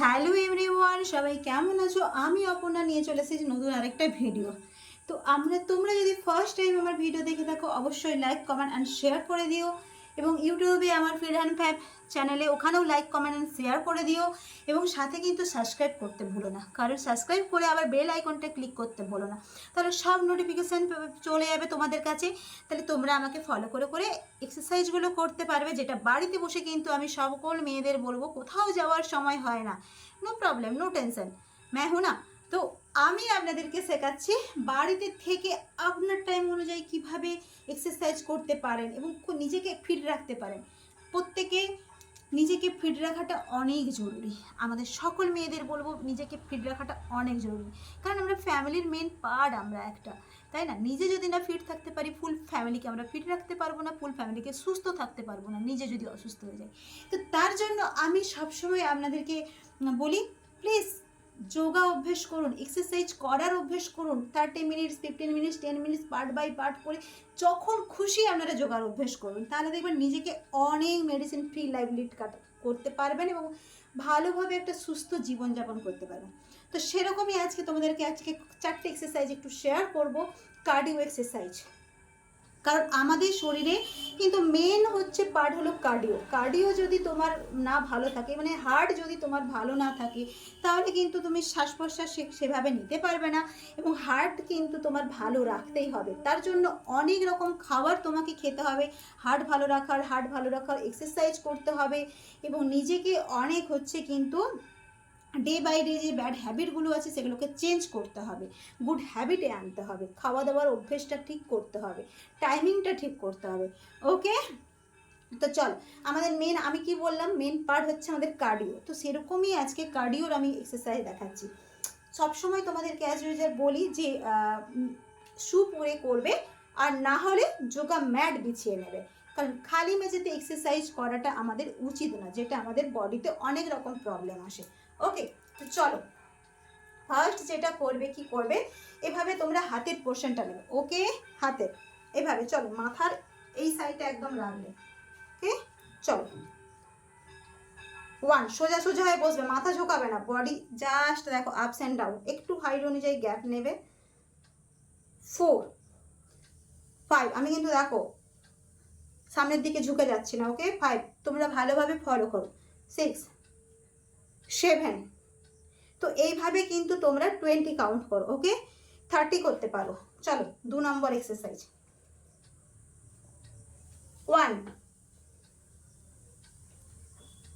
Hello everyone, সবাই কেমন আছো? আমি অপর্ণা নিয়ে চলে এসেছি নতুন আরেকটা ভিডিও। তো আমরা তোমরা যদি ফার্স্ট টাইম আমার ভিডিও দেখে থাকো, অবশ্যই লাইক কমেন্ট অ্যান্ড শেয়ার করে দিও। এবং ইউটিউবে আমার ফিরহান ফ্যাব চ্যানেলে ওখানেও লাইক কমেন্ট অ্যান্ড শেয়ার করে দিও। এবং সাথে কিন্তু সাবস্ক্রাইব করতে ভুলো না। কারণ সাবস্ক্রাইব করে আবার বেল আইকনটা ক্লিক করতে ভুলো না। তাহলে সব নোটিফিকেশান চলে যাবে তোমাদের কাছে। তাহলে তোমরা আমাকে ফলো করে করে এক্সারসাইজগুলো করতে পারবে, যেটা বাড়িতে বসে কিন্তু আমি সকল মেয়েদের বলব, কোথাও যাওয়ার সময় হয় না। নো প্রবলেম নো টেনশন ম্যাঁ হু না তো আমি আপনাদেরকে শেখাচ্ছি বাড়িতে থেকে আপনার টাইম অনুযায়ী কীভাবে এক্সারসাইজ করতে পারেন এবং নিজেকে ফিট রাখতে পারেন। প্রত্যেকে নিজেকে ফিট রাখাটা অনেক জরুরি। আমাদের সকল মেয়েদের বলব নিজেকে ফিট রাখাটা অনেক জরুরি। কারণ আমরা ফ্যামিলির মেন পার্ট আমরা একটা, তাই না? নিজে যদি না ফিট থাকতে পারি ফুল ফ্যামিলিকে আমরা ফিট রাখতে পারব না ফুল ফ্যামিলিকে সুস্থ থাকতে পারব না, নিজে যদি অসুস্থ হয়ে যায়। তো তার জন্য আমি সবসময় আপনাদেরকে বলি প্লিজ যোগা অভ্যেস করুন এক্সারসাইজ করার অভ্যেস করুন thirty minutes fifteen minutes ten minutes part by part করে যখন খুশি আপনারা যোগার অভ্যেস করুন। তাহলে দেখবেন নিজেকে অনেক মেডিসিন ফ্রি লাইফ লিড করতে পারবেন এবং ভালোভাবে একটা সুস্থ জীবনযাপন করতে পারবেন। তো সেরকমই আজকে তোমাদেরকে আজকে চারটে এক্সারসাইজ একটু শেয়ার করব কার্ডিও এক্সারসাইজ কারণ আমাদের শরীরে কিন্তু মেন হচ্ছে পার্ট হলো কার্ডিও কার্ডিও যদি তোমার না ভালো থাকে মানে হার্ট যদি তোমার ভালো না থাকে, তাহলে কিন্তু তুমি শ্বাস প্রশ্বাস সেভাবে নিতে পারবে না এবং হার্ট কিন্তু তোমার ভালো রাখতেই হবে। তার জন্য অনেক রকম খাবার তোমাকে খেতে হবে। হার্ট ভালো রাখার হার্ট ভালো রাখার এক্সারসাইজ করতে হবে এবং নিজেকে অনেক হচ্ছে কিন্তু ডে বাই ডে যে ব্যাড হ্যাবিটগুলো আছে, সেগুলোকে চেঞ্জ করতে হবে। গুড হ্যাবিটে আনতে হবে। খাওয়া দাওয়ার অভ্যেসটা ঠিক করতে হবে। টাইমিংটা ঠিক করতে হবে। ওকে তো চল, আমাদের মেন আমি কি বললাম? মেন পার্ট হচ্ছে আমাদের কার্ডিও তো সেরকমই আজকে কার্ডিওর আমি এক্সারসাইজ দেখাচ্ছি। সবসময় তোমাদেরকে অ্যাজ ইউজার বলি যে শু পরে করবে, আর না হলে যোগা ম্যাট বিছিয়ে নেবে। কারণ খালি মেঝেতে এক্সারসাইজ করাটা আমাদের উচিত না, যেটা আমাদের বডিতে অনেক রকম প্রবলেম আসে। ওকে তো চলো। ফার্স্ট যেটা করবে, কি করবে? এভাবে তোমরা হাতের পোর্শনটা নেবে। ওকে হাতের। এভাবে, চলো, মাথার এই সাইডটা একদম রাখবে ওকে চলো। ওয়ান সোজা সোজা হয়ে বসবে। মাথা ঝোকাবে না। বডি জাস্ট দেখো আপস অ্যান্ড ডাউন একটু হাইট অনুযায়ী গ্যাপ নেবে। ফোর ফাইভ আমি কিন্তু দেখো, সামনের দিকে ঝুঁকে যাচ্ছি না ওকে ফাইভ তোমরা ভালোভাবে ফলো করো। Six seven. তো এইভাবে কিন্তু তোমরা টোয়েন্টি কাউন্ট করো ওকে থার্টি করতে পারো। চলো, দু নম্বর exercise one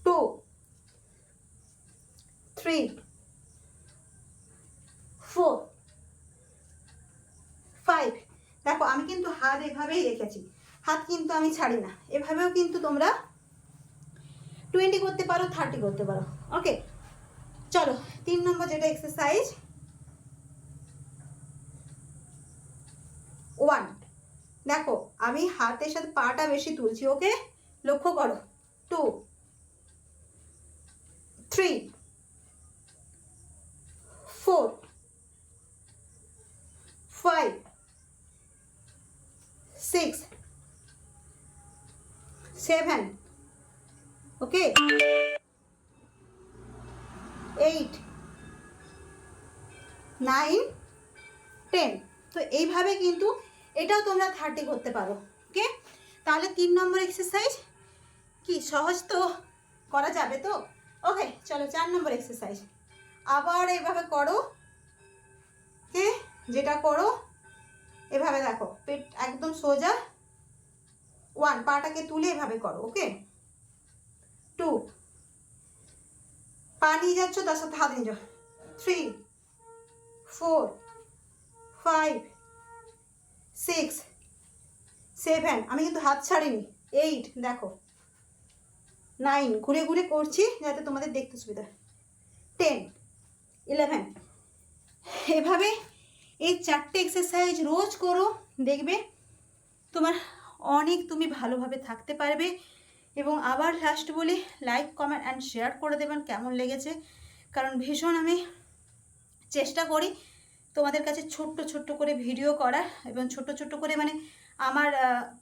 two three four five দেখো, আমি কিন্তু হাত এভাবেই রেখেছি। হাত কিন্তু আমি ছাড়ি না এভাবেও কিন্তু তোমরা টোয়েন্টি করতে পারো থার্টি করতে পারো। ওকে চলো, তিন নম্বর যেটা এক্সারসাইজ ওয়ান দেখো, আমি হাতের সাথে পাটা বেশি তুলছি, ওকে? লক্ষ্য করো। Two three four five six seven okay eight nine ten তো এইভাবে কিন্তু এটাও তোমরা থার্টি করতে পারো ওকে তাহলে তিন নম্বর এক্সারসাইজ কি? সহজ তো, করা যাবে তো? ওকে চলো চার নম্বর এক্সারসাইজ আবার এইভাবে করো ওকে যেটা করো, এভাবে দেখো, পেট একদম সোজা। ওয়ান পাটাকে তুলে এভাবে করো ওকে টু। পা নিয়ে যাচ্ছ, তার সাথে হাত নিয়ে যাও। Three, four, five, six, seven. আমি কিন্তু হাত ছাড়িনি। এইট, দেখো। নাইন। ঘুরে ঘুরে করছি যাতে তোমাদের দেখতে সুবিধা টেন, ইলেভেন। এভাবে এই চারটে এক্সারসাইজ রোজ করো, দেখবে তোমার অনেক তুমি ভালোভাবে থাকতে পারবে। এবং আবার লাস্ট বলি লাইক কমেন্ট অ্যান্ড শেয়ার করে দেবেন কেমন লেগেছে। কারণ ভীষণ আমি চেষ্টা করি তোমাদের কাছে ছোট্ট ছোট্ট করে ভিডিও করার এবং ছোট ছোট করে মানে আমার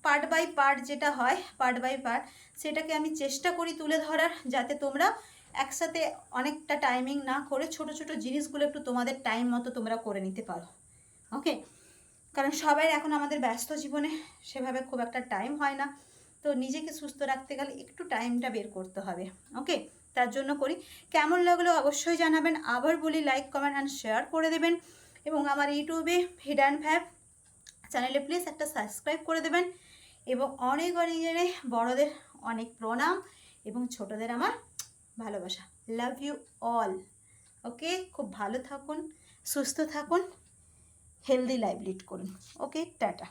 পার্ট বাই পার্ট যেটা হয় পার্ট বাই পার্ট সেটাকে আমি চেষ্টা করি তুলে ধরার যাতে তোমরা একসাথে অনেকটা টাইমিং না করে ছোট ছোট জিনিসগুলো একটু তোমাদের টাইম মতো তোমরা করে নিতে পারো। ওকে কারণ সবাই এখন আমাদের ব্যস্ত জীবনে সেভাবে খুব একটা টাইম হয় না। তো নিজেকে সুস্থ রাখতে গেলে একটু টাইমটা বের করতে হবে ওকে তার জন্য করি। কেমন লাগল অবশ্যই জানাবেন। আবার বলি লাইক কমেন্ট অ্যান্ড শেয়ার করে দেবেন। এবং আমার ইউটিউবে হিড অ্যান্ড ফ্যাব চ্যানেলে প্লিজ একটা সাবস্ক্রাইব করে দেবেন। এবং অনেক অনেক অনেক বড়দের অনেক প্রণাম এবং ছোটদের আমার ভালোবাসা। লাভ ইউ অল ওকে খুব ভালো থাকুন, সুস্থ থাকুন হেলদি লাইভ লিড করুন ওকে টাটা।